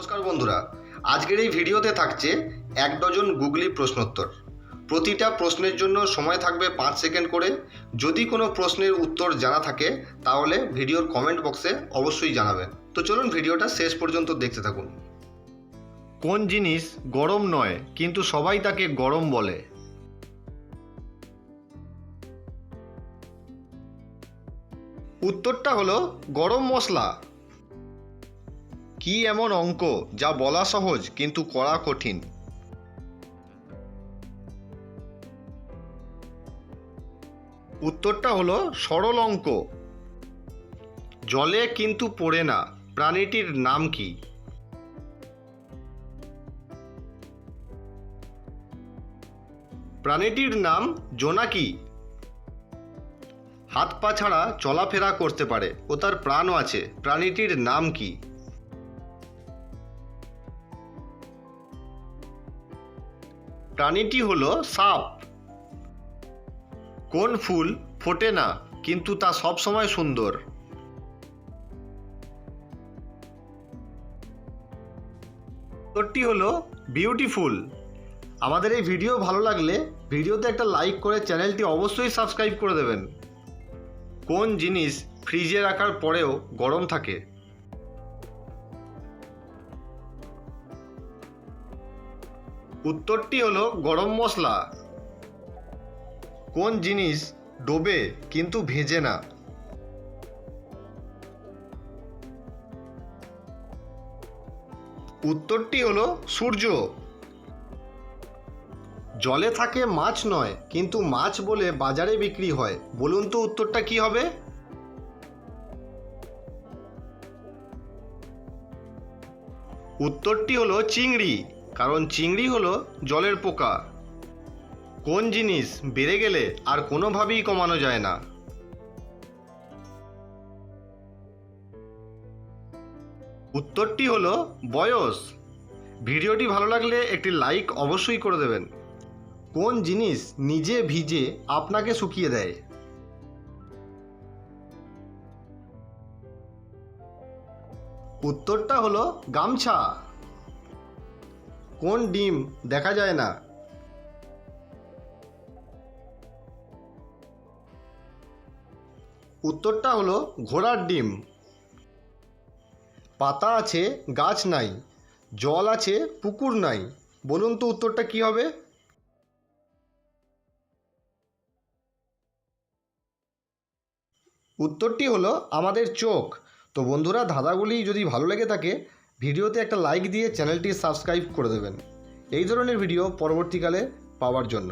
নমস্কার বন্ধুরা। আজকের এই ভিডিওতে থাকছে এক ডজন গুগলি প্রশ্নোত্তর। প্রতিটা প্রশ্নের জন্য সময় থাকবে পাঁচ সেকেন্ড করে। যদি কোনো প্রশ্নের উত্তর জানা থাকে, তাহলে ভিডিওর কমেন্ট বক্সে অবশ্যই জানাবেন তো চলুন ভিডিওটা শেষ পর্যন্ত দেখতে থাকুন। কোন জিনিস গরম নয়, কিন্তু সবাই তাকে গরম বলে? উত্তরটা হলো গরম মশলা। কি এমন অঙ্ক যা বলা সহজ কিন্তু করা কঠিন? উত্তরটা হলো সরল অঙ্ক। জলে কিন্তু পড়ে না, প্রাণীটির নাম কি? প্রাণীটির নাম জোনাকি হাত পা ছাড়া চলাফেরা করতে পারে ও তার প্রাণও আছে, প্রাণীটির নাম কি? প্রাণীটি হলো সাপ। কোন ফুল ফোটে না, কিন্তু তা সব সময় সুন্দর। উত্তরটি হলো বিউটিফুল আমাদের এই ভিডিও ভালো লাগলে ভিডিওতে একটা লাইক করে চ্যানেলটি অবশ্যই সাবস্ক্রাইব করে দেবেন। কোন জিনিস ফ্রিজে রাখার পরেও গরম থাকে? উত্তরটি হলো গরম মশলা। কোন জিনিস ডোবে কিন্তু ভেজে না? উত্তরটি হলো সূর্য। জলে থাকে মাছ নয়, কিন্তু মাছ বলে বাজারে বিক্রি হয়। বলুন তো উত্তরটা কি হবে? উত্তরটি হলো চিংড়ি। কারণ চিংড়ি হলো জলের পোকা। কোন জিনিস বেড়ে গেলে আর কোনোভাবেই কমানো যায় না। উত্তরটি হলো বয়স। ভিডিওটি ভালো লাগলে একটি লাইক অবশ্যই করে দেবেন। কোন জিনিস নিজে ভিজে আপনাকে শুকিয়ে দেয়? উত্তরটা হলো গামছা। কোন ডিম দেখা যায় না? উত্তরটা হলো ঘোড়ার ডিম। পাতা আছে, গাছ নাই, জল আছে, পুকুর নাই। বলুন তো উত্তরটা কি হবে? উত্তরটি হলো আমাদের চোখ। তো বন্ধুরা, ধাঁধাগুলি যদি ভালো লেগে থাকে ভিডিওতে একটা লাইক দিয়ে চ্যানেলটি সাবস্ক্রাইব করে দেবেন। এই ধরনের ভিডিও পরবর্তীকালে পাওয়ার জন্য।